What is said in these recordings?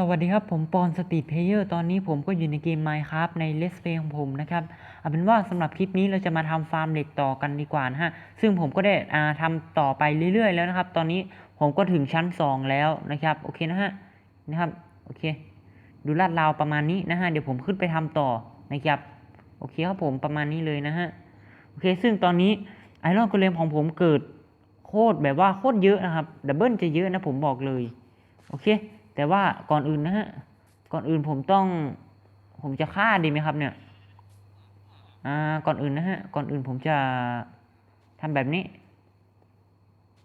สวัสดีครับ ผมปอนสตรีทเพเยอร์ตอนนี้ผมก็อยู่ในเกม Minecraft ใน Let's Play ของผมนะครับเอาเป็นว่าสำหรับคลิปนี้เราจะมาทำฟาร์มเหล็กต่อกันดีกว่านะฮะ ซึ่งผมก็ได้ทำต่อไปเรื่อยๆแล้วนะครับ ตอนนี้ผมก็ถึงชั้น 2 แล้วนะครับ โอเคนะฮะ นะครับ โอเค ดูลาดราวประมาณนี้นะฮะ เดี๋ยวผมขึ้นไปทำต่อนะครับ โอเคครับผมประมาณนี้เลยนะฮะ โอเค ซึ่งตอนนี้ไอรอนโกเลมของผมเกิดโคตรแบบว่าโคตรเยอะนะครับ ดับเบิลจะเยอะนะผมบอกเลย โอเค แต่ว่าก่อนอื่นนะฮะ ก่อนอื่นผมต้อง ผมจะฆ่าดีไหมครับเนี่ย อ่า ก่อนอื่นนะฮะ ก่อนอื่นผมจะทำแบบนี้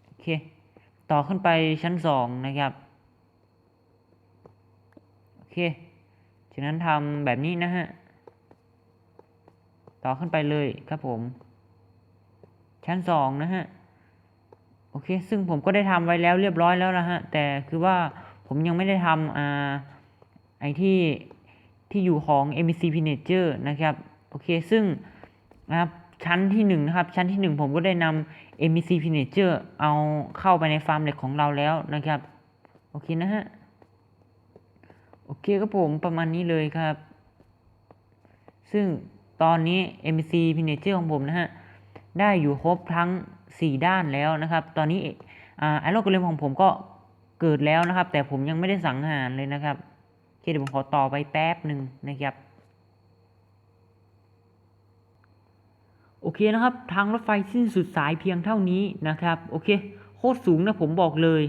โอเค ต่อขึ้นไปชั้นสองนะครับ โอเค ฉะนั้นทำแบบนี้นะฮะ ต่อขึ้นไปเลยครับผม ชั้นสองนะฮะ โอเค ซึ่งผมก็ได้ทำไว้แล้วเรียบร้อยแล้วนะฮะ แต่คือว่า ผมยังไม่ได้ทำอ่าไอที่ที่อยู่ของ MBC p i n a g e r นะครับโอเคซึ่งนะครับชั้นที่หนึ่งนะครับชั้นที่หนึ่งผมก็ได้นำ MBC p i n a g e r เอาเข้าไปในฟาร์มเหล็กของเราแล้วนะครับโอเคนะฮะโอเคครับผมประมาณนี้เลยครับ ซึ่งตอนนี้ MBC p i n a g e r ของผมนะฮะได้อยู่ครบทั้ง 4 ด้านแล้วนะครับ ตอนนี้ไอโรโกเลมของผมก็ เกิดแล้วนะครับ แต่ผมยังไม่ได้สังหารเลยนะครับเคเดี๋ยวผมขอต่อไปแป๊บหนึ่งนะครับโอเคนะครับทางรถไฟสิ้นสุดสายเพียงเท่านี้นะครับโอเคโคตรสูงนะผมบอกเลย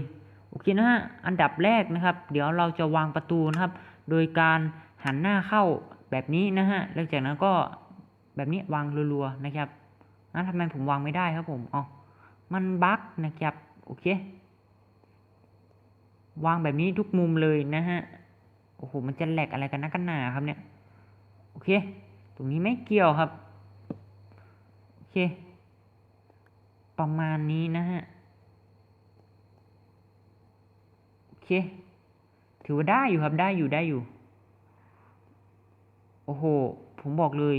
โอเคนะฮะอันดับแรกนะครับ เดี๋ยวเราจะวางประตูนะครับ โดยการหันหน้าเข้าแบบนี้นะฮะแล้วจากนั้นก็แบบนี้วางรัวๆนะครับนะทำไมผมวางไม่ได้ครับผมอ๋อมันบั๊กนะครับโอเค วางแบบนี้ทุกมุมเลยนะฮะ โอ้โห มันจะแหลกอะไรกันนักกันหนาครับเนี่ย โอเค ตรงนี้ไม่เกี่ยวครับ โอเค ประมาณนี้นะฮะ โอเค ถือว่าได้อยู่ครับ ได้อยู่ ได้อยู่ โอ้โห ผมบอกเลย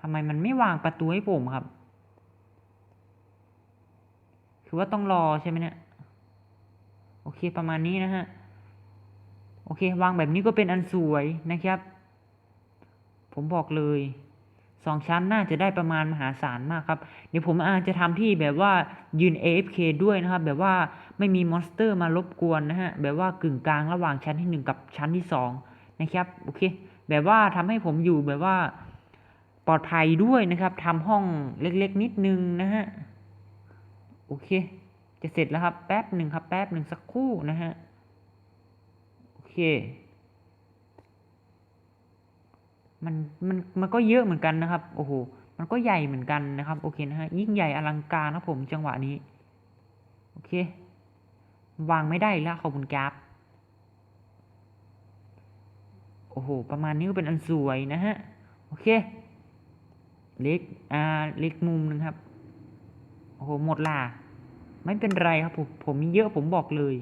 ทำไมมันไม่วางประตูให้ผมครับ คือว่าต้องรอใช่ไหมเนี่ย เคประมาณนี้นะฮะ โอเค วางแบบนี้ก็เป็นอันสวยนะครับ ผมบอกเลยสองชั้นน่าจะได้ประมาณมหาศาลมากครับ เดี๋ยวผมอาจจะทำที่แบบว่ายืน AFK ด้วยนะครับ แบบว่าไม่มีมอนสเตอร์มารบกวนนะฮะ แบบว่ากึ่งกลางระหว่างชั้นที่หนึ่งกับชั้นที่สองนะครับ โอเค แบบว่าทำให้ผมอยู่แบบว่าปลอดภัยด้วยนะครับทำห้องเล็กๆนิดนึงนะฮะ โอเค จะเสร็จแล้วครับ แป๊บหนึ่งครับ แป๊บหนึ่งสักครู่นะฮะ โอเค มันมันมันก็เยอะเหมือนกันนะครับ โอ้โห มันก็ใหญ่เหมือนกันนะครับ โอเคนะฮะ ยิ่งใหญ่อลังการนะผมจังหวะนี้ โอเค วางไม่ได้แล้วขอบคุณกราฟโอ้โห ประมาณนี้ก็เป็นอันสวยนะฮะ โอเค เล็ก อ่า เล็กมุมหนึงครับ โอ้โห หมดล่ะ ไม่เป็นไรครับผมผมมีเยอะผมบอกเลย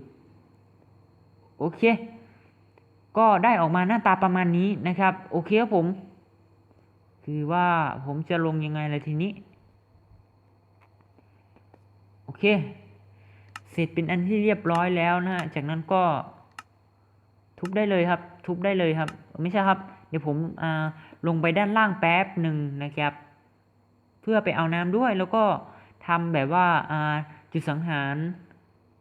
โอเค ก็ได้ออกมาหน้าตาประมาณนี้นะครับ โอเคครับผม คือว่าผมจะลงยังไงเลยทีนี้ โอเค เสร็จเป็นอันที่เรียบร้อยแล้วนะฮะจากนั้นก็ทุบได้เลยครับ ทุบได้เลยครับ ไม่ใช่ครับ เดี๋ยวผมอ่าลงไปด้านล่างแป๊บหนึ่งนะครับ เพื่อไปเอาน้ำด้วยแล้วก็ทำแบบว่าอ่า จุดสังหาร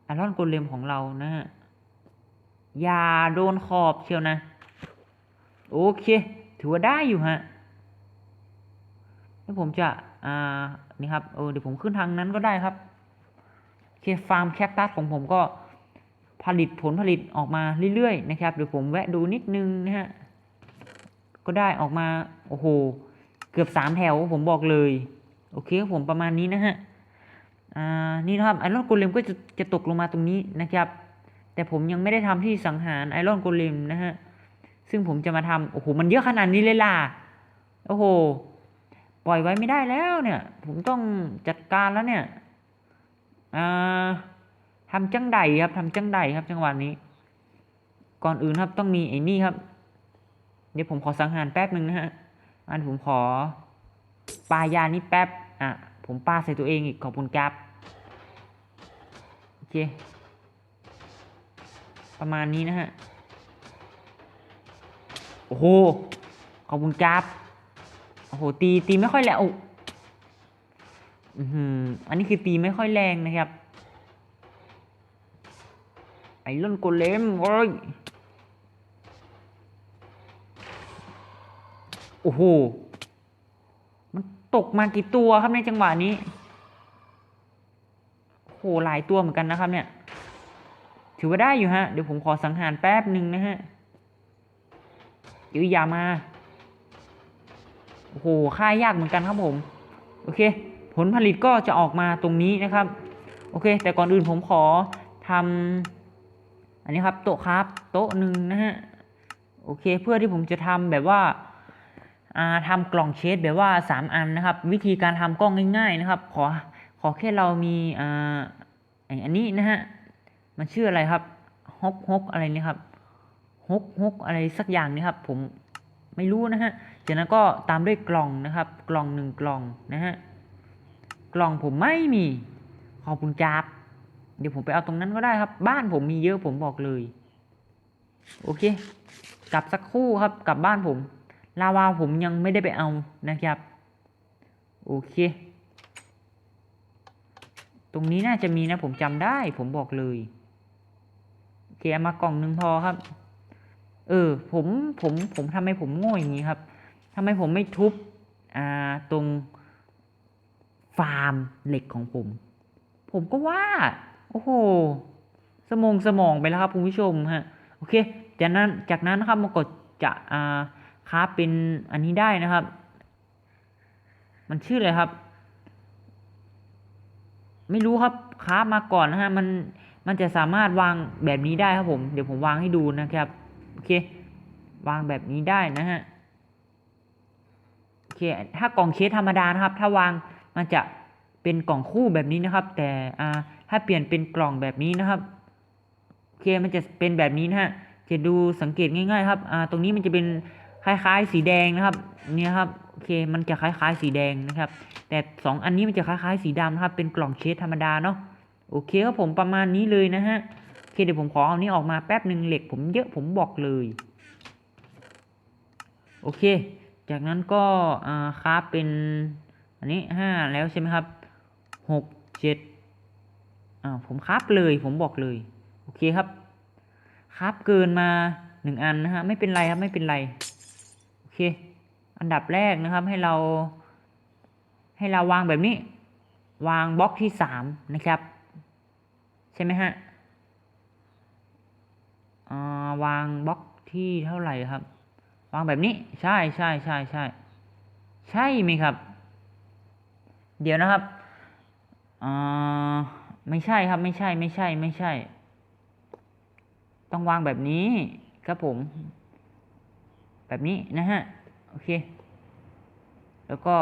ไอรอนโกเลมของเรานะฮะอย่าโดนขอบเชียวนะ โอเค ถือว่าได้อยู่ฮะแล้วผมจะ อ่า นี่ครับ เออ เดี๋ยวผมขึ้นทางนั้นก็ได้ครับ โอเค ฟาร์มแคปตัสของผมก็ผลิตผลผลิตออกมาเรื่อยๆนะครับ เดี๋ยวผมแวะดูนิดนึงนะฮะ ก็ได้ออกมา โอ้โห เกือบสามแถวผมบอกเลย โอเคผมประมาณนี้นะฮะ นี่นะครับไอรอนโกเลมก็จะจะตกลงมาตรงนี้นะครับ แต่ผมยังไม่ได้ทำที่สังหารไอรอนโกเลมนะฮะซึ่งผมจะมาทำโอ้โหมันเยอะขนาดนี้เลยล่ะโอ้โหปล่อยไว้ไม่ได้แล้วเนี่ย ผมต้องจัดการแล้วเนี่ยอ่าทำจังไดครับทำจังไดครับจังหวะนี้ ก่อนอื่นครับต้องมีไอ้นี่ครับ เดี๋ยวผมขอสังหารแป๊บหนึ่งนะฮะอันผมขอปายานี้แป๊บอะ ผมปาใส่ตัวเองอีกขอบคุณครับ โอเค ประมาณนี้นะฮะ โอ้โห ขอบคุณครับโอ้โห ตี ตีไม่ค่อยแรงโอ้อือหืออันนี้คือตีไม่ค่อยแรงนะครับ ไอ้ล่นโกเลมโอ้ยโอ้โห ตกมากี่ตัวครับในจังหวะนี้โอ้โหหลายตัวเหมือนกันนะครับ เนี่ย ถือว่าได้อยู่ฮะ เดี๋ยวผมขอสังหารแป๊บหนึ่งนะฮะยื้อยามาโอ้โหค่ายากเหมือนกันครับผม โอเค ผลผลิตก็จะออกมาตรงนี้นะครับ โอเค แต่ก่อนอื่นผมขอทำอันนี้ครับ โต๊ะครับ โต๊ะหนึ่งนะฮะ โอเค เพื่อที่ผมจะทำแบบว่า ทำกล่องเชดแบบว่าสามอันนะครับ วิธีการทำก็ง่าย ๆนะครับ ขอขอแค่เรามีออันนี้นะฮะมันชื่ออะไรครับฮกฮกอะไรนี่ครับฮกฮกอะไรสักอย่างนี่ครับ ผมไม่รู้นะฮะจากนั้นก็ตามด้วยกล่องนะครับ กล่องหนึ่งกล่องนะฮะกล่องผมไม่มีขอบคุณจับเดี๋ยวผมไปเอาตรงนั้นก็ได้ครับ บ้านผมมีเยอะผมบอกเลย โอเค กลับสักครู่ครับ กลับบ้านผม ลาวาผมยังไม่ได้ไปเอานะครับ โอเค ตรงนี้น่าจะมีนะผมจำได้ ผมบอกเลย โอเคเอามากล่องหนึ่งพอครับ เออ ผมผมผมทำไมผมโง่อย่างนี้ครับทำไมผมไม่ทุบอ่าตรงฟาร์มเหล็กของผม ผมก็ว่า โอ้โห สมองสมองไปแล้วครับคุณผู้ชมฮะ โอเค จากนั้นจากนั้นนะครับมากดจะอ่า คราฟเป็นอันนี้ได้นะครับ มันชื่ออะไรครับ ไม่รู้ครับคราฟมาก่อนนะฮะมันมันจะสามารถวางแบบนี้ได้ครับผม เดี๋ยวผมวางให้ดูนะครับโอเค วางแบบนี้ได้นะฮะโอเค ถ้ากล่องเคสธรรมดานะครับ ถ้าวางมันจะเป็นกล่องคู่แบบนี้นะครับ แต่อ่าถ้าเปลี่ยนเป็นกล่องแบบนี้นะครับโอเคมันจะเป็นแบบนี้นะฮะจะดูสังเกตง่าย ๆ ครับอ่าตรงนี้มันจะเป็น ล้ายๆ สีแดงนะครับเนี่ยครับโอเคมันจะคล้ายๆ สีแดงนะครับ แต่สองอันนี้มันจะคล้ายๆ สีดำนะครับ เป็นกล่องเคสธรรมดาเนาะโอเคครับผมประมาณนี้เลยนะฮะโอเคเดี๋ยวผมขอเอานี้ออกมาแป๊บหนึ่งเหล็กผมเยอะผมบอกเลยโอเค จากนั้นก็คราฟเป็นอันนี้ห้าแล้วใช่ไหมครับหกเจ็ดอ่าผมคราฟเลยผมบอกเลย โอเคครับคราฟเกินมาหนึ่งอันนะฮะไม่เป็นไรครับไม่เป็นไร เคอันดับแรกนะครับให้เรา ให้เราวางแบบนี้ วางบล็อกที่สามนะครับ ใช่ไหมฮะาวางบล็อกที่เท่าไหร่ครับ วางแบบนี้ใช่ใช่ใช่ใช่ใช่ไหมครับ เดี๋ยวนะครับไม่ใช่ครับไม่ใช่ไม่ใช่ไม่ใช่ ต้องวางแบบนี้ครับผม แบบนี้นะฮะ โอเค แล้วก็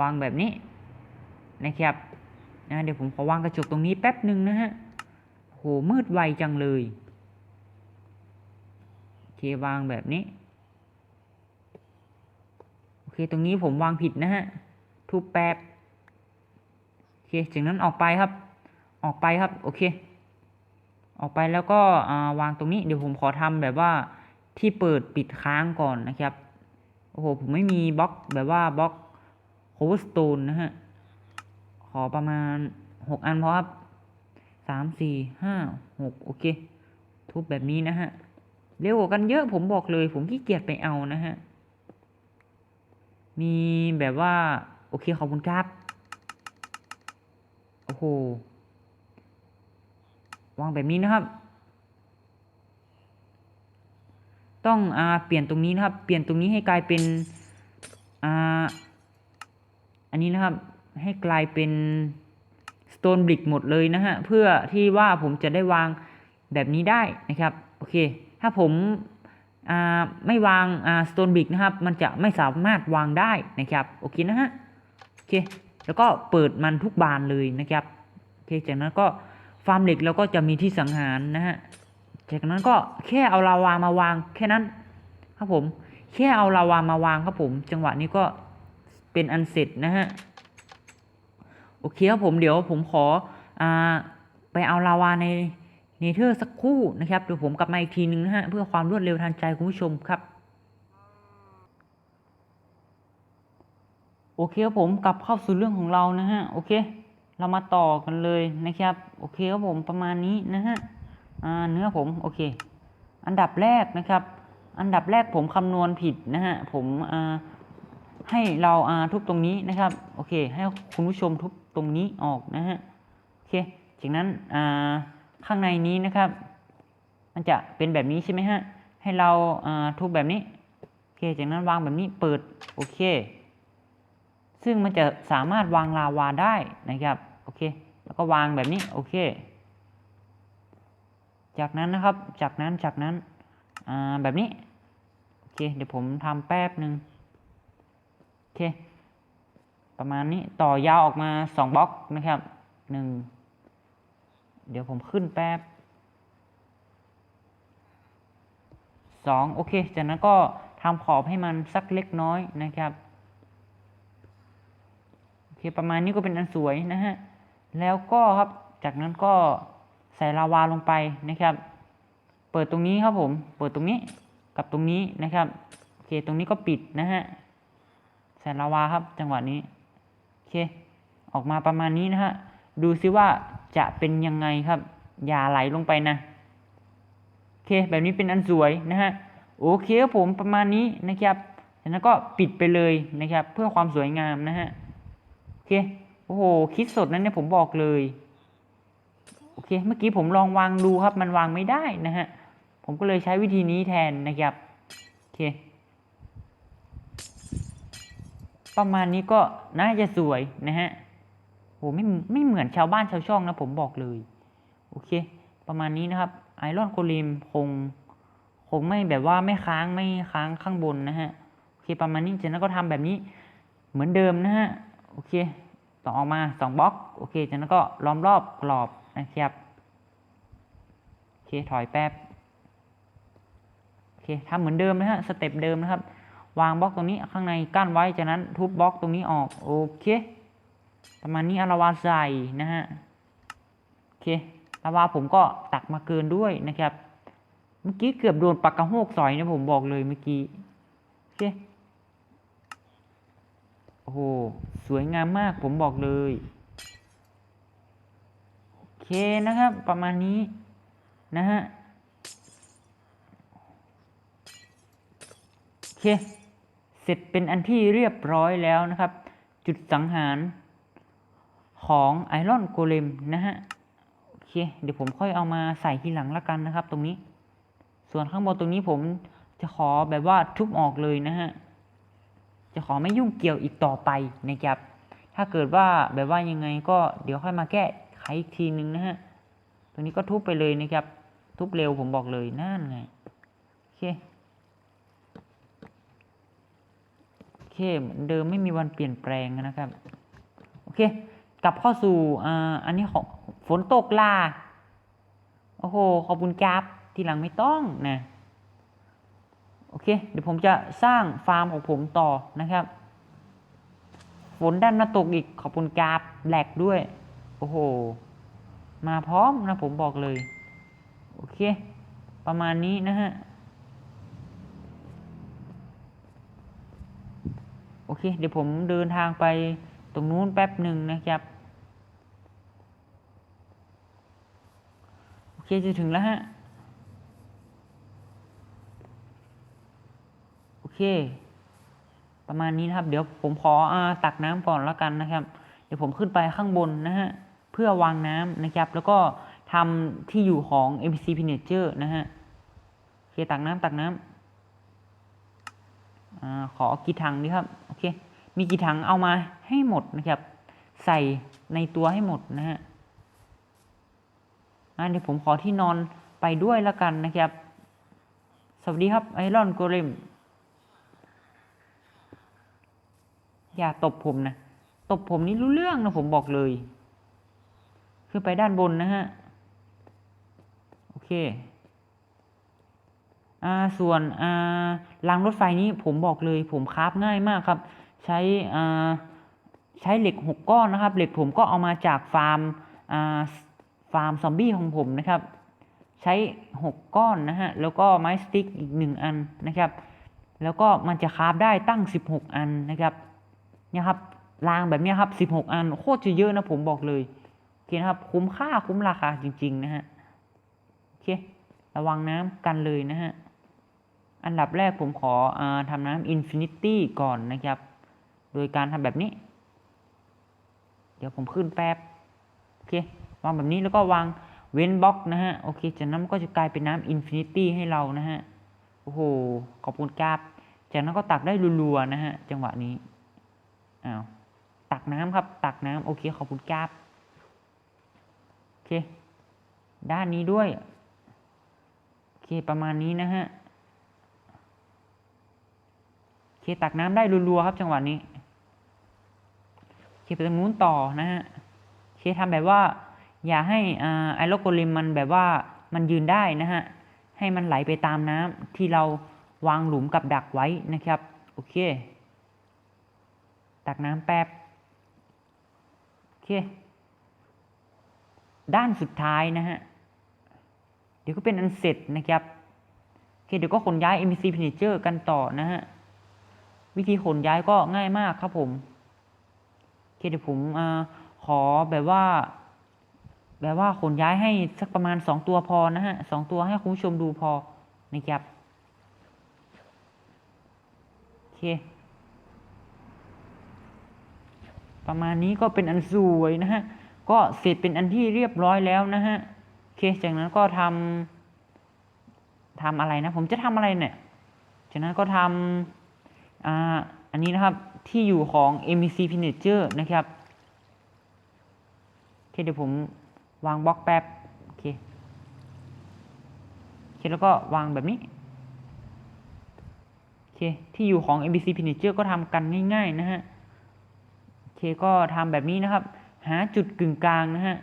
วางแบบนี้นะครับนะเดี๋ยวผมขอวางกระจกตรงนี้แป๊บหนึ่งนะฮะโหมืดไวจังเลย โอเควางแบบนี้ โอเค ตรงนี้ผมวางผิดนะฮะ ทุบแป๊บ โอเค จากนั้นออกไปครับ ออกไปครับ โอเค ออกไปแล้วก็าวางตรงนี้ เดี๋ยวผมขอทำแบบว่า ที่เปิดปิดค้างก่อนนะครับ โอ้โห ผมไม่มีบล็อกแบบว่าบล็อกโคเวอร์สโตนนะฮะ ขอประมาณหกอันพอครับสามสี่ห้าหกโอเค ทุบแบบนี้นะฮะ เร็วกว่ากันเยอะผมบอกเลย ผมขี้เกียจไปเอานะฮะ มีแบบว่า โอเค ขอบคุณครับ โอ้โหวางแบบนี้นะครับ ต้องอ่าเปลี่ยนตรงนี้นะครับ เปลี่ยนตรงนี้ให้กลายเป็นอ่าอันนี้นะครับให้กลายเป็น Stone Brick หมดเลยนะฮะ เพื่อที่ว่าผมจะได้วางแบบนี้ได้นะครับ โอเค ถ้าผมอ่าไม่วางอ่า Stone Brick นะครับ มันจะไม่สามารถวางได้นะครับ โอเคนะฮะ โอเค แล้วก็เปิดมันทุกบานเลยนะครับ โอเค จากนั้นก็ฟาร์มเหล็กเราก็จะมีที่สังหารนะฮะ จากนั้นก็แค่เอาลาวามาวางแค่นั้น ครับผม แค่เอาลาวามาวางครับผม จังหวะนี้ก็เป็นอันเสร็จนะฮะ โอเคครับผมเดี๋ยวผมขออไปเอาลาวาในเนเธอร์สักคู่นะครับเดี๋ยวผมกลับมาอีกทีนึงนะฮะเพื่อความรวดเร็วทันใจคุณผู้ชมครับ โอเคครับผมกลับเข้าสู่เรื่องของเรานะฮะโอเค เรามาต่อกันเลยนะครับ โอเคครับผมประมาณนี้นะฮะ เนื้อผมโอเค อันดับแรกนะครับ อันดับแรกผมคำนวณผิดนะฮะผมให้เราทุบตรงนี้นะครับ โอเค ให้คุณผู้ชมทุบตรงนี้ออกนะฮะโอเคจากนั้นข้างในนี้นะครับ มันจะเป็นแบบนี้ใช่ไหมฮะให้เราทุบแบบนี้โอเคจากนั้นวางแบบนี้เปิดโอเค ซึ่งมันจะสามารถวางลาวาได้นะครับโอเค แล้วก็วางแบบนี้โอเค จากนั้นนะครับ จากนั้นจากนั้น อ่า แบบนี้ โอเค เดี๋ยวผมทำแป๊บหนึ่งโอเค ประมาณนี้ ต่อยาวออกมาสองบล็อกนะครับหนึ่ง เดี๋ยวผมขึ้นแป๊บสองโอเค จากนั้นก็ทำขอบให้มันสักเล็กน้อยนะครับโอเคประมาณนี้ก็เป็นอันสวยนะฮะ แล้วก็ครับ จากนั้นก็ ส่ลาวาลงไปนะครับ เปิดตรงนี้ครับผม เปิดตรงนี้กับตรงนี้นะครับโอเคตรงนี้ก็ปิดนะฮะใส่ลาวาครับจังหวะนี้โอเค ออกมาประมาณนี้นะฮะดูซิว่าจะเป็นยังไงครับ อย่าไหลลงไปนะโอเคแบบนี้เป็นอันสวยนะฮะโอเคครับผมประมาณนี้นะครับจากนั้นก็ปิดไปเลยนะครับ เพื่อความสวยงามนะฮะโอเคโอ้โหคิดสดนั้นเนี่ยผมบอกเลย อเคเมื่อกี้ผมลองวางดูครับ มันวางไม่ได้นะฮะ ผมก็เลยใช้วิธีนี้แทนนะครับ โอเค ประมาณนี้ก็น่าจะสวยนะฮะโหไม่ไม่เหมือนชาวบ้านชาวช่องนะผมบอกเลย โอเค ประมาณนี้นะครับ ไอรอนโคลิมคง คงไม่แบบว่าไม่ค้างไม่ค้างข้างบนนะฮะ โอเค ประมาณนี้จากนั้นก็ทำแบบนี้เหมือนเดิมนะฮะ โอเค ต่อออกมาสองบล็อก โอเคจากนั้นก็ล้อมรอบกรอบ นะครับโอเคถอยแป๊บโอเคทำเหมือนเดิมนะฮะสเต็ปเดิมนะครับ วางบล็อกตรงนี้ข้างในกั้นไว้จากนั้นทุบบล็อกตรงนี้ออกโอเคประมาณนี้อาราวาใส่นะฮะโอเคลารวาผมก็ตักมาเกินด้วยนะครับเมื่อกี้เกือบโดนปากกระโฮกสอยนะผมบอกเลยเมื่อกี้โอเคโอ้โหสวยงามมากผมบอกเลย เคนะครับ ประมาณนี้นะฮะโอเค เสร็จเป็นอันที่เรียบร้อยแล้วนะครับ จุดสังหารของไอรอนโกเลมนะฮะโอเค เดี๋ยวผมค่อยเอามาใส่ทีหลังละกันนะครับ ตรงนี้ ส่วนข้างบนตรงนี้ผมจะขอแบบว่าทุบออกเลยนะฮะ จะขอไม่ยุ่งเกี่ยวอีกต่อไปนะครับ ถ้าเกิดว่าแบบว่ายังไงก็เดี๋ยวค่อยมาแก้ ไขอีกทีหนึ่งนะฮะ ตรงนี้ก็ทุบไปเลยนะครับ ทุบเร็วผมบอกเลยนั่นไง โอเค โอเคเหมือนเดิมไม่มีวันเปลี่ยนแปลงนะครับ โอเค กลับเข้าสู่อ่าอันนี้ของฝนตกล่า โอ้โห ขอบคุณครับ ทีหลังไม่ต้องนะ โอเค เดี๋ยวผมจะสร้างฟาร์มของผมต่อนะครับฝนด้านมาตกอีกขอบคุณกราบแหลกด้วย โอ้โห มาพร้อมนะผมบอกเลย โอเค ประมาณนี้นะฮะ โอเค เดี๋ยวผมเดินทางไปตรงนู้นแป๊บหนึ่งนะครับ โอเค จะถึงแล้วฮะ โอเค ประมาณนี้นะครับ เดี๋ยวผมขออาตักน้ำก่อนแล้วกันนะครับเดี๋ยวผมขึ้นไปข้างบนนะฮะ พื่อวางน้ำนะครับ แล้วก็ทำที่อยู่ของ MPC p i n a g e r นะฮะโอเคตักน้ำตักน้ำอาขอกี่ถังดีครับ โอเค มีกี่ถังเอามาให้หมดนะครับ ใส่ในตัวให้หมดนะฮะเดี๋ยวผมขอที่นอนไปด้วยแล้วกันนะครับ สวัสดีครับไอรอนโกเลมอย่าตบผมนะ ตบผมนี่รู้เรื่องนะผมบอกเลย คือไปด้านบนนะฮะ โอเคอ่าส่วนอ่ารางรถไฟนี้ผมบอกเลยผมคราฟง่ายมากครับ ใช้อ่าใช้เหล็กหกก้อนนะครับ เหล็กผมก็เอามาจากฟาร์มอ่าฟาร์มซอมบี้ของผมนะครับ ใช้หกก้อนนะฮะ แล้วก็ไม้สติ๊กอีกหนึ่งอันนะครับ แล้วก็มันจะคราฟได้ตั้งสิบหกอันนะครับเนี่ยครับรางแบบนี้ครับสิบหกอันโคตรจะเยอะนะผมบอกเลย เคนะครับ คุ้มค่าคุ้มราคาจริง ๆ นะฮะโอเค ระวังน้ำกันเลยนะฮะ อันดับแรกผมขออทำน้ำอินฟินิตี้ก่อนนะครับ โดยการทำแบบนี้ เดี๋ยวผมขึ้นแป๊บโอเค วางแบบนี้แล้วก็วางเว้นบล็อกนะฮะ โอเค จากนั้นก็จะกลายเป็นน้ำอินฟินิตี้ให้เรานะฮะ โอ้โห ขอบคุณครับ จากนั้นก็ตักได้รัวๆนะฮะ จังหวะนี้ อ้าว ตักน้ำครับ ตักน้ำโอเค ขอบคุณครับ เคด้านนี้ด้วยโอเคประมาณนี้นะฮะโอเคตักน้ำได้รัวๆครับจังหวะนี้โอเคไปตรงนู้นต่อนะฮะโอเคทำแบบว่า อย่าให้อ่าไอโลโกลิมมันแบบว่ามันยืนได้นะฮะให้มันไหลไปตามน้ำที่เราวางหลุมกับดักไว้นะครับโอเค ตักน้ำแป๊บโอเค ด้านสุดท้ายนะฮะ เดี๋ยวก็เป็นอันเสร็จนะครับโอเคเดี๋ยวก็ขนย้าย MPC Furniture กันต่อนะฮะ วิธีขนย้ายก็ง่ายมากครับผมโอเคเดี๋ยวผมอขอแบบว่า แบบว่าขนย้ายให้สักประมาณสองตัวพอนะฮะสองตัวให้คุณผู้ชมดูพอนะครับโอเคประมาณนี้ก็เป็นอันสวยนะฮะ ก็เสร็จเป็นอันที่เรียบร้อยแล้วนะฮะโอเคจากนั้นก็ทำทำอะไรนะ ผมจะทำอะไรเนี่ย จากนั้นก็ทำอ่าอันนี้นะครับที่อยู่ของ MVC Furniture นะครับโอเคเดี๋ยวผมวางบล็อกแป๊บโอเคโอเคแล้วก็วางแบบนี้โอเคที่อยู่ของ MVC Furniture ก็ทำกันง่ายๆนะฮะโอเคก็ทำแบบนี้นะครับ หาจุดกึ่งกลางนะฮะ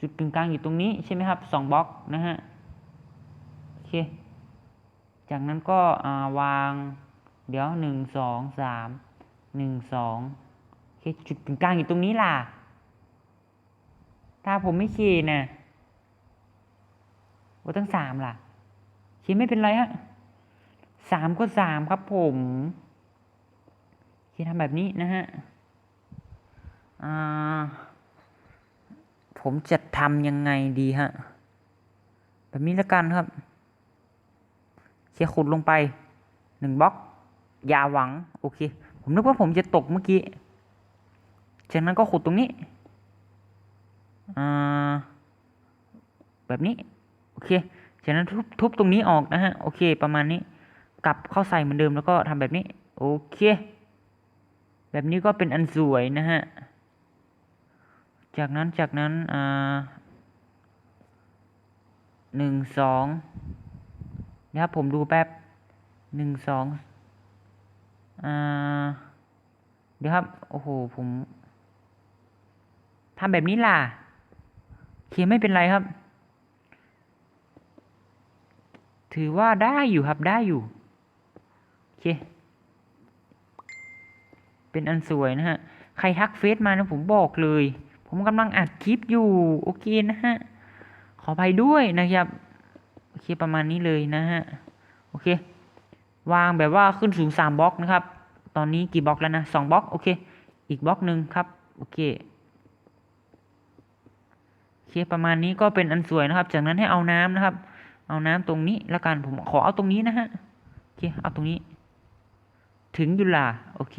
จุดกึ่งกลางอยู่ตรงนี้ใช่ไหมครับสองบล็อกนะฮะ โอเค จากนั้นก็าวาง เดี๋ยวหนึ่งสองสามหนึ่งสองโอเคจุดกึ่งกลางอยู่ตรงนี้ล่ะ ถ้าผมไม่ขีดนะว่าตั้งสามล่ะขีดไม่เป็นไรฮะสามก็สามครับผมขีดทำแบบนี้นะฮะอ่า ผมจะทำยังไงดีฮะ แบบนี้ล้วกันครับเคียขุดลงไปหนึ่งบล็อกอย่าหวัง โอเค ผมนึกว่าผมจะตกเมื่อกี้ จากนั้นก็ขุดตรงนี้แบบนี้ โอเค จากนั้นทุบทุบตรงนี้ออกนะฮะ โอเค ประมาณนี้ กลับเข้าใส่เหมือนเดิมแล้วก็ทำแบบนี้ โอเค แบบนี้ก็เป็นอันสวยนะฮะ จากนั้นจากนั้นอ่าหนึ่งสองนะครับผมดูแป๊บหนึ่งสองอ่าเดี๋ยวครับ โอ้โห ผมทำแบบนี้ล่ะโอเคไม่เป็นไรครับ ถือว่าได้อยู่ครับได้อยู่ โอเค เป็นอันสวยนะฮะ ใครทักเฟซมานะผมบอกเลย ผมกำลังอัดคลิปอยู่ โอเคนะฮะ ขอไปด้วยนะครับ โอเคประมาณนี้เลยนะฮะ โอเค วางแบบว่าขึ้นสูงสามบล็อกนะครับ ตอนนี้กี่บล็อกแล้วนะสองบล็อกโอเค อีกบล็อกหนึ่งครับ โอเคโอเคประมาณนี้ก็เป็นอันสวยนะครับ จากนั้นให้เอาน้ำนะครับ เอาน้ำตรงนี้แล้วกันผมขอเอาตรงนี้นะฮะ โอเค เอาตรงนี้ ถึงยู่ล่ะโอเค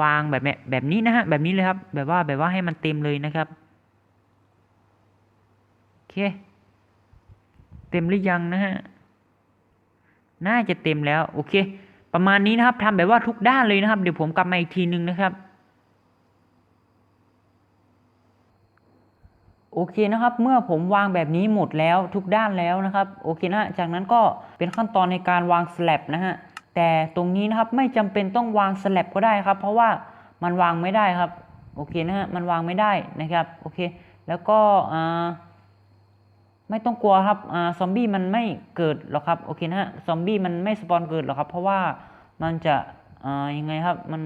วางแบบแบบนี้นะฮะแบบนี้เลยครับ แบบว่าแบบว่าให้มันเต็มเลยนะครับโอเค เต็มหรือยังนะฮะน่าจะเต็มแล้วโอเค ประมาณนี้นะครับทำแบบว่าทุกด้านเลยนะครับ เดี๋ยวผมกลับมาอีกทีนึงนะครับโอเคนะครับ เมื่อผมวางแบบนี้หมดแล้วทุกด้านแล้วนะครับ โอเคนะ จากนั้นก็เป็นขั้นตอนในการวางสลับนะฮะ แต่ตรงนี้นะครับไม่จำเป็นต้องวางสลับก็ได้ครับ เพราะว่ามันวางไม่ได้ครับโอเคนะฮะมันวางไม่ได้นะครับโอเค แล้วก็ไม่ต้องกลัวครับอซอมบี้มันไม่เกิดหรอกครับโอเคนะฮะซอมบี้มันไม่สปอนเกิดหรอกครับ เพราะว่ามันจะยังไงครับมัน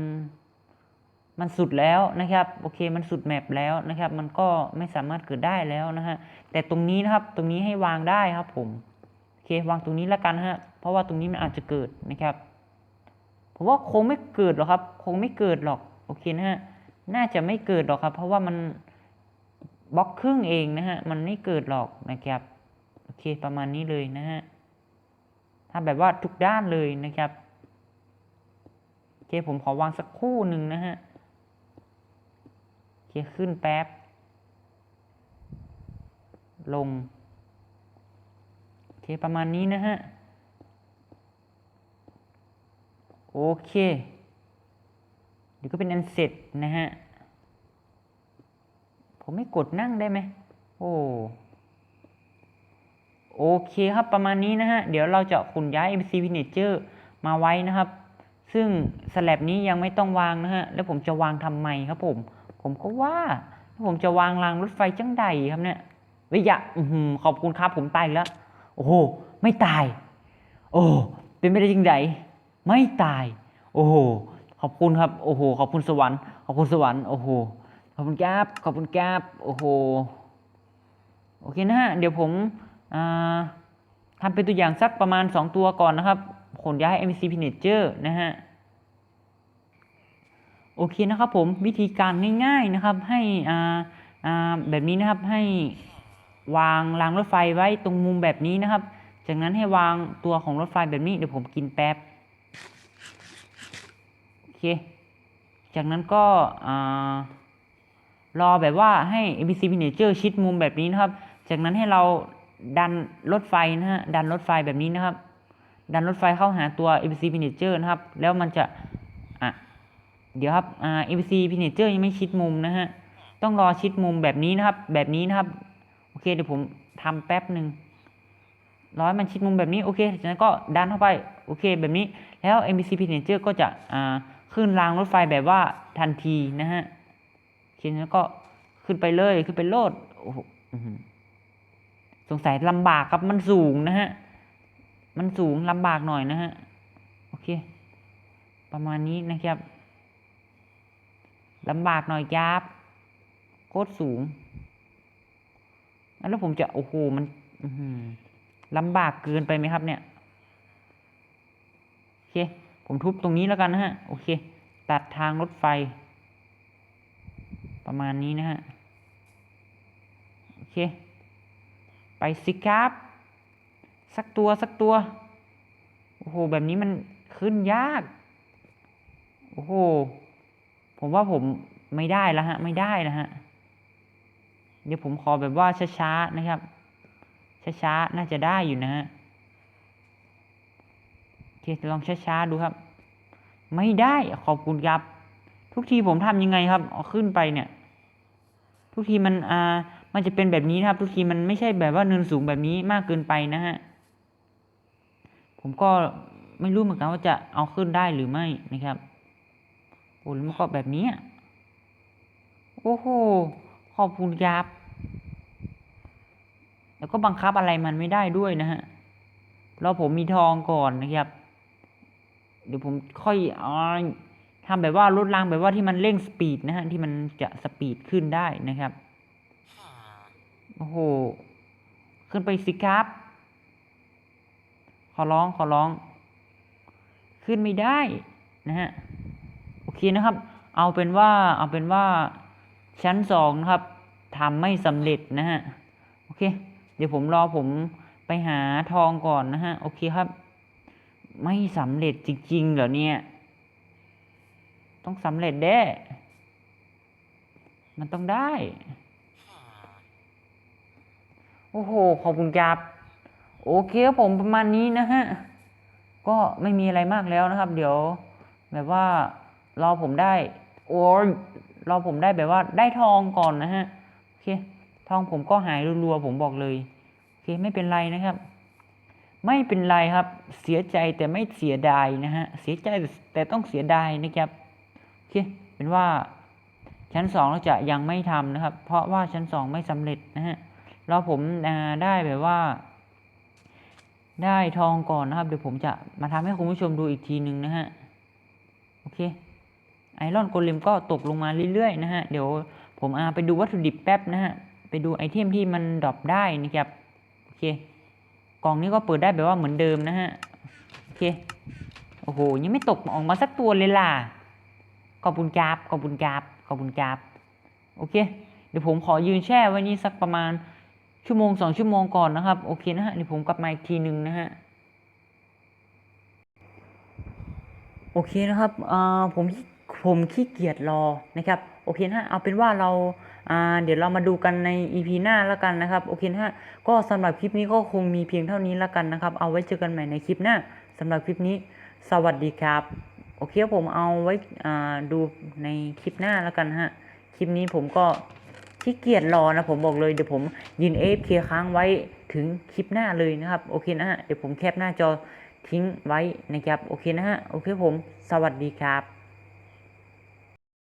มันสุดแล้วนะครับโอเคมันสุดแมปแล้วนะครับ มันก็ไม่สามารถเกิดได้แล้วนะฮะแต่ตรงนี้นะครับตรงนี้ให้วางได้ครับผมโอเควางตรงนี้แล้วกันฮะ เพราะว่าตรงนี้มันอาจจะเกิดนะครับผมว่าคงไม่เกิดหรอกครับ คงไม่เกิดหรอกโอเคนะฮะน่าจะไม่เกิดหรอกครับ เพราะว่ามันบล็อกครึ่งเองนะฮะมันไม่เกิดหรอกนะครับโอเคประมาณนี้เลยนะฮะทำแบบว่าทุกด้านเลยนะครับโอเคผมขอวางสักคู่หนึ่งนะฮะโอเคขึ้นแป๊บ ลงโอเคประมาณนี้นะฮะ โอเค เดี๋ยวก็เป็นอันเสร็จนะฮะ ผมไม่กดนั่งได้ไหม โอ้ โอเคครับประมาณนี้นะฮะ เดี๋ยวเราจะขนย้าย MC Signature มาไว้นะครับ ซึ่งสแลบนี้ยังไม่ต้องวางนะฮะ แล้วผมจะวางทำไมครับผม ผมก็ว่า ผมจะวางรางรถไฟจังใดครับเนี่ยวิยะขอบคุณครับผมตายแล้ว โอ้โห ไม่ตาย โอ้ เป็นไม่ได้จริงใด ไม่ตาย โอ้โห ขอบคุณครับ โอ้โห ขอบคุณสวรรค์ ขอบคุณสวรรค์ โอ้โห ขอบคุณแก๊บขอบคุณแก๊บโอ้โห โอเคนะฮะ เดี๋ยวผมทำเป็นตัวอย่างสักประมาณ 2 ตัวก่อนนะครับ ขนย้าย MCP Manager นะฮะ โอเคนะครับผม วิธีการง่ายๆนะครับ ให้แบบนี้นะครับ ให้วางรางรถไฟไว้ตรงมุมแบบนี้นะครับ จากนั้นให้วางตัวของรถไฟแบบนี้ เดี๋ยวผมกินแป๊บ เคจากนั้นก็รอแบบว่าให้ ABC Manager ชิดมุมแบบนี้นะครับ จากนั้นให้เราดันรถไฟนะฮะดันรถไฟแบบนี้นะครับ ดันรถไฟเข้าหาตัว ABC Manager นะครับ แล้วมันจะอะเดี๋ยวครับอ่า ABC Signature ยังไม่ชิดมุมนะฮะต้องรอชิดมุมแบบนี้นะครับ แบบนี้นะครับโอเคเดี๋ยวผมทำแป๊บหนึ่งรอให้มันชิดมุมแบบนี้โอเคจากนั้นก็ดันเข้าไปโอเคแบบนี้แล้ว MBC Signature ก็จะอ่า ขึ้นรางรถไฟแบบว่าทันทีนะฮะโอเคแล้วก็ขึ้นไปเลยขึ้นไปโลดโอ้โหสงสัยลำบากครับมันสูงนะฮะ มันสูงลำบากหน่อยนะฮะ โอเค ประมาณนี้นะครับลำบากหน่อยยับโคตรสูง แล้วผมจะ โอ้โห มันลำบากเกินไปไหมครับเนี่ย โอเค ผมทุบตรงนี้แล้วกันนะฮะ โอเค ตัดทางรถไฟ ประมาณนี้นะฮะ โอเค ไปสิครับ สักตัวสักตัว โอ้โห แบบนี้มันขึ้นยาก โอ้โห ผมว่าผมไม่ได้แล้วฮะ ไม่ได้นะฮะ เดี๋ยวผมขอแบบว่าช้าๆนะครับ ช้าๆ น่าจะได้อยู่นะฮะ โอเคลองช้าๆดูครับ ไม่ได้ขอบคุณครับ ทุกทีผมทำยังไงครับเอาขึ้นไปเนี่ย ทุกทีมันอ่ามันจะเป็นแบบนี้นะครับ ทุกทีมันไม่ใช่แบบว่าเนินสูงแบบนี้มากเกินไปนะฮะผมก็ไม่รู้เหมือนกันว่าจะเอาขึ้นได้หรือไม่นะครับโอ้แล้วมันก็แบบนี้โอ้โหขอบคุณครับ แล้วก็บังคับอะไรมันไม่ได้ด้วยนะฮะเราผมมีทองก่อนนะครับ เดี๋ยวผมค่อยอทำแบบว่าลดรางแบบว่าที่มันเร่งสปีดนะฮะที่มันจะสปีดขึ้นได้นะครับโอ้โหขึ้นไปสิครับ ขอร้องขอร้อง ขึ้นไม่ได้นะฮะโอเคนะครับ เอาเป็นว่าเอาเป็นว่าชั้นสองนะครับทำไม่สำเร็จนะฮะโอเค เดี๋ยวผมรอผมไปหาทองก่อนนะฮะโอเคครับ ไม่สำเร็จจริงๆเหรอเนี่ย ต้องสำเร็จแด้ มันต้องได้ โอ้โห ขอบคุณครับโอเคครับผมประมาณนี้นะฮะ ก็ไม่มีอะไรมากแล้วนะครับ เดี๋ยวแบบว่ารอผมได้ โอ้ยรอผมได้แบบว่าได้ทองก่อนนะฮะ โอเค ทองผมก็หายรัวๆผมบอกเลย โอเค ไม่เป็นไรนะครับ ไม่เป็นไรครับ เสียใจแต่ไม่เสียดายนะฮะ เสียใจแต่ต้องเสียดายนะครับ โอเค เป็นว่าชั้นสองเราจะยังไม่ทำนะครับ เพราะว่าชั้นสองไม่สำเร็จนะฮะรอผมได้แบบว่า ได้ทองก่อนนะครับ เดี๋ยวผมจะมาทำให้คุณผู้ชมดูอีกทีหนึ่งนะฮะ โอเค ไอรอนโกเลมก็ตกลงมาเรื่อยๆนะฮะ เดี๋ยวผมอาไปดูวัตถุดิบแป๊บนะฮะ ไปดูไอเทมที่มันดรอปได้นะครับ โอเค กล่องนี้ก็เปิดได้แบบว่าเหมือนเดิมนะฮะ โอเค โอ้โห ยังไม่ตกออกมาสักตัวเลยล่ะ ขอบคุณกราบขอบคุณกราบขอบคุณกราบโอเค เดี๋ยวผมขอยืนแช่ไว้นี่สักประมาณชั่วโมงสองชั่วโมงก่อนนะครับ โอเคนะฮะ เดี๋ยวผมกลับมาอีกทีหนึ่งนะฮะโอเคนะครับอ่าผมผมขี้เกียจรอนะครับ โอเคนะเอาเป็นว่าเรา เดี๋ยวเรามาดูกันใน EP หน้าแล้วกันนะครับ โอเคนะฮะก็สำหรับคลิปนี้ก็คงมีเพียงเท่านี้แล้วกันนะครับ เอาไว้เจอกันใหม่ในคลิปหน้าสำหรับคลิปนี้ สวัสดีครับ โอเคผมเอาไว้อ่าดูในคลิปหน้าแล้วกันฮะ คลิปนี้ผมก็ขี้เกียจรอนะผมบอกเลยเดี๋ยวผมยืน AFK ค้างไว้ถึงคลิปหน้าเลยนะครับ โอเคนะฮะเดี๋ยวผมแคปหน้าจอทิ้งไว้นะครับ โอเคนะฮะ โอเคผม สวัสดีครับ